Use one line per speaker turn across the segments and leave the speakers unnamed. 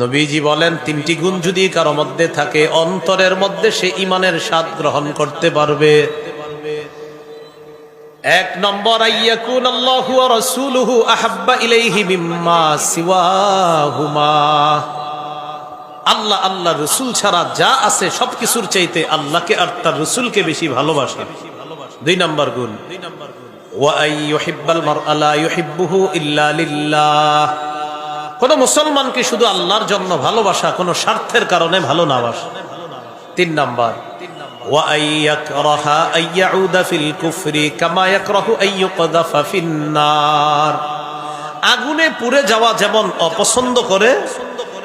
নবীজি বলেন, তিনটি গুণ যদি কারও মধ্যে থাকে, অন্তরের মধ্যে সে ইমানের স্বাদ গ্রহণ করতে পারবে। এক নম্বর আল্লাহু ওয়া আল্লাহ রসুল ছাড়া যা আছে সবকিছুর চাইতে আল্লাহকে আর তার রসুলকে বেশি ভালোবাসে। দুই নম্বর গুণ ওয়াই ইউহিব্বাল মারআ লা ইউহিব্বুহু ইল্লা লিল্লাহ। কোনো মুসলমানকে শুধু আল্লাহর জন্য ভালোবাসা, কোনো স্বার্থের কারণে ভালো না বাসা। তিন নাম্বার। আগুনে পুড়ে যাওয়া যেমন অপছন্দ করে,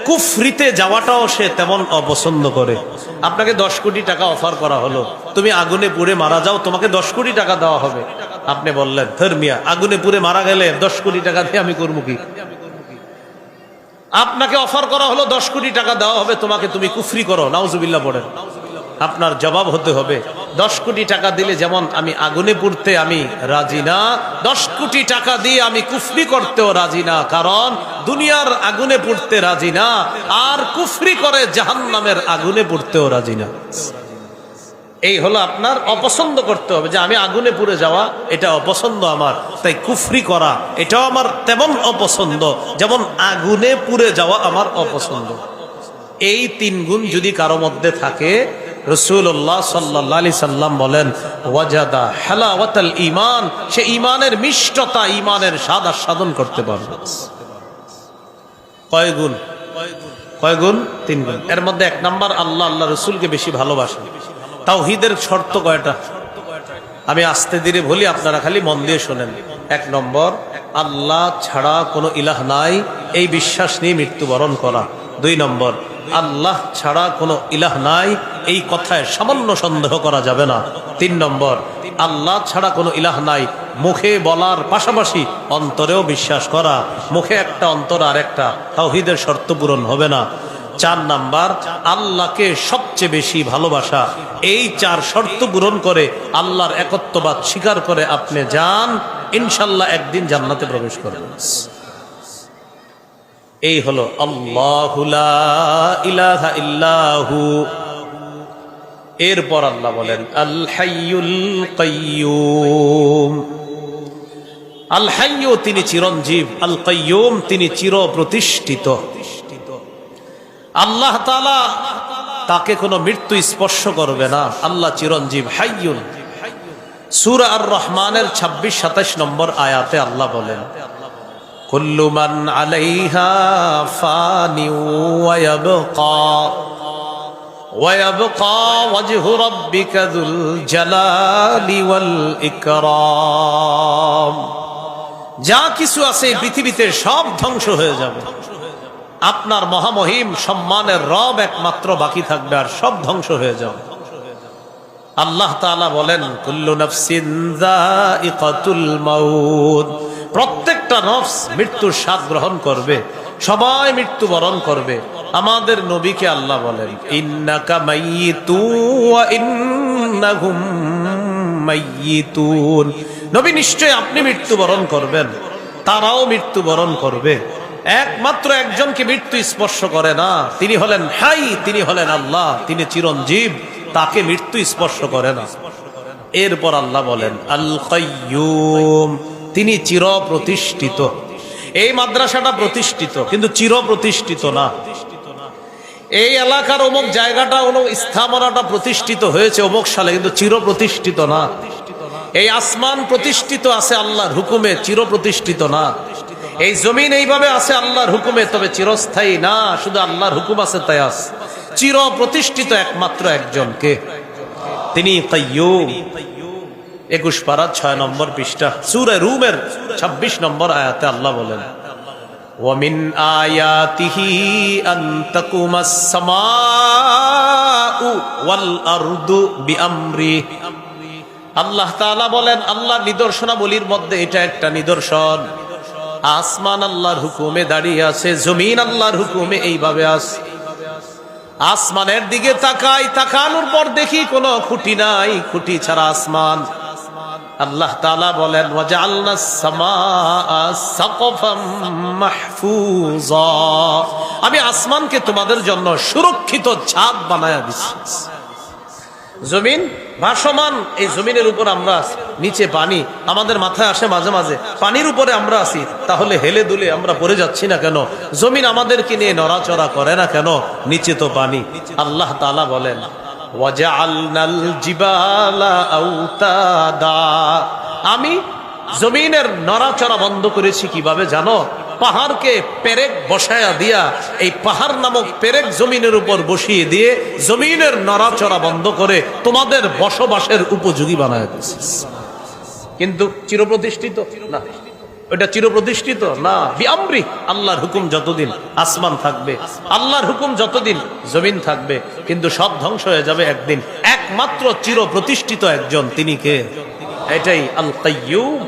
কুফরিতে যাওয়াটাও সে তেমন অপছন্দ করে। আপনাকে দশ কোটি টাকা অফার করা হলো। তুমি আগুনে পুড়ে মারা যাও, তোমাকে দশ কোটি টাকা দেওয়া হবে। আপনি বললেন, ধর্মিয়া, আগুনে পুড়ে মারা গেলে দশ কোটি টাকা দিয়ে আমি করব কি? আপনাকে অফার করা হলো, দশ কোটি টাকা দেওয়া হবে, তোমাকে তুমি কুফরি করো, নাউজুবিল্লাহ পড়েন আপনার জবাব হতে হবে, দশ কোটি টাকা দিলে যেমন আমি আগুনে পুড়তে আমি রাজি না, দশ কোটি টাকা দিয়ে আমি কুফরি করতেও রাজি না, কারণ দুনিয়ার আগুনে পুড়তে রাজি না, আর কুফরি করে জাহান নামের আগুনে পুড়তেও রাজি না। এই হলো আপনার অপছন্দ করতে হবে যে আমি আগুনে পুড়ে যাওয়া, এটা অপছন্দ আমার। তাই কুফরি করা, এটাও আমার তেমন অপছন্দ, যেমন আগুনে পুড়ে যাওয়া আমার অপছন্দ। এই তিন গুণ যদি কারও মধ্যে থাকে রসুল্লাহ সাল্লি সাল্লাম বলেন, ওয়াজাদা হেলাওয়াতাল ইমান সে ইমানের মিষ্টতা ইমানের স্বাদ আস্বাদন করতে পারবে। কয় গুণ? কয় গুণ? তিন গুণ। এর মধ্যে এক নাম্বার আল্লাহ আল্লাহ রসুলকে বেশি ভালোবাসে তাওহিদের শর্ত কয়টা? আমি আস্তে ধীরে বলি, আপনারা খালি মন দিয়ে শোনেন। এক নম্বর, আল্লাহ ছাড়া কোনো ইলাহ নাই, এই বিশ্বাস নিয়ে মৃত্যুবরণ করা। দুই নম্বর, আল্লাহ ছাড়া কোনো ইলাহ নাই, এই কথায় সামান্য সন্দেহ করা যাবে না। তিন নম্বর, আল্লাহ ছাড়া কোনো ইলাহ নাই, মুখে বলার পাশাপাশি অন্তরেও বিশ্বাস করা। মুখে একটা অন্তর আর একটা, তাওহিদের শর্ত পূরণ হবে না। চার নাম্বার, আল্লাহকে সবচেয়ে বেশি ভালোবাসা। এই চার শর্ত পূরণ করে আল্লাহর একত্ববাদ স্বীকার করে আপনি যান, ইনশাল্লাহ একদিন জান্নাতে প্রবেশ করবেন। এই হলো আল্লাহ এরপর আল্লাহ বলেন, আল হাইয়ুল কাইয়ুম। তিনি চিরঞ্জীব, আল কাইয়ুম তিনি চির প্রতিষ্ঠিত আল্লাহ তালা তাকে কোনো মৃত্যু স্পর্শ করবে না আল্লাহ চিরঞ্জীব হাইয়ুন সুর আর রহমানের ২৬ সাতাশ নম্বর আয়াতে আল্লাহ বলেন কুল্লুমান আলাইহা ফানি ওয়ায়াবকা ويبقى وجه ربك ذو الجلال والإكرام যা কিছু আছে এই পৃথিবীতে সব ধ্বংস হয়ে যাবে আপনার মহামহিম সম্মানের রব একমাত্র বাকি থাকবে আর সব ধ্বংস হয়ে যাবে। আল্লাহ তাআলা বলেন, কুল্লু নাফসিন যায়িকাতুল মাউত। প্রত্যেকটা নফস মৃত্যুর স্বাদ গ্রহণ করবে, সবাই মৃত্যুবরণ করবে। আমাদের নবীকে আল্লাহ বলেন নবী নিশ্চয় আপনি মৃত্যুবরণ করবেন, তারাও মৃত্যুবরণ করবে। একমাত্র একজনকে মৃত্যু স্পর্শ করে না। তিনি হলেন হাই, তিনি হলেন আল্লাহ, তিনি চিরঞ্জীব, তাকে মৃত্যু স্পর্শ করে না। এরপর আল্লাহ বলেন, আল কাইয়ুম, তিনি চির প্রতিষ্ঠিত এই মাদ্রাসাটা প্রতিষ্ঠিত, কিন্তু চির প্রতিষ্ঠিত না। এই এলাকার অমুক জায়গাটা, অমুক স্থাপনাটা প্রতিষ্ঠিত হয়েছে, অমুক সালে, কিন্তু চির প্রতিষ্ঠিত না। এই আসমান প্রতিষ্ঠিত আছে আল্লাহর হুকুমে চির প্রতিষ্ঠিত না। এই জমিন এইভাবে আছে আল্লাহর হুকুমে তবে চিরস্থায়ী না শুধু আল্লাহর হুকুম আছে তাই আস চির প্রতিষ্ঠিত একমাত্র একজনকে তিনি কাইয়ুম একুশ পারা ছয় নম্বর পৃষ্ঠা সুরে রুমের ২৬ নম্বর আয়াতে আল্লাহ বলেন ومن آياته أن تقوم السماء والأرض بأمره আল্লাহ তাআলা বলেন আল্লাহ নিদর্শনাবলীর মধ্যে এটা একটা নিদর্শন আসমান আল্লাহর হুকুমে দাঁড়িয়ে আছে, জমিন আল্লাহর হুকুমে এইভাবে আছে আসমানের দিকে তাকাই, তাকানোর পর দেখি কোনো খুঁটি নাই, খুঁটি ছাড়া আসমান। আল্লাহ তালা বলেন আমি আসমানকে তোমাদের জন্য সুরক্ষিত ছাদ বানায় দিছি। জমিন ভাসমান, এই জমিনের উপর আমরা। নিচে পানি, আমাদের মাথায় আসে মাঝে মাঝে, পানির উপরে আমরা আছি, তাহলে হেলে দুলে আমরা পড়ে যাচ্ছি না কেন? জমিন আমাদেরকে নিয়ে নড়াচড়া করে না কেন? নিচে তো পানি। আল্লাহ তাআলা বলেন আমি জমিনের নড়াচড়া বন্ধ করেছি কীভাবে জানো? পাহাড়কে পেরেক বসায়া দিয়া, এই পাহাড় নামক পেরেক জমিনের উপর বসিয়ে দিয়ে জমিনের নড়াচড়া বন্ধ করে তোমাদের বসবাসের উপযোগী বানায় দিয়েছে। কিন্তু চিরপ্রতিষ্ঠিত? না। ওটা চিরপ্রতিষ্ঠিত? না। বিআমরি। আল্লাহর হুকুম যতদিন আসমান থাকবে, আল্লাহর হুকুম যতদিন জমিন থাকবে, কিন্তু সব ধ্বংস হয়ে যাবে একদিন। একমাত্র চিরপ্রতিষ্ঠিত একজন, তিনি কে? এটাই আল কাইয়ুম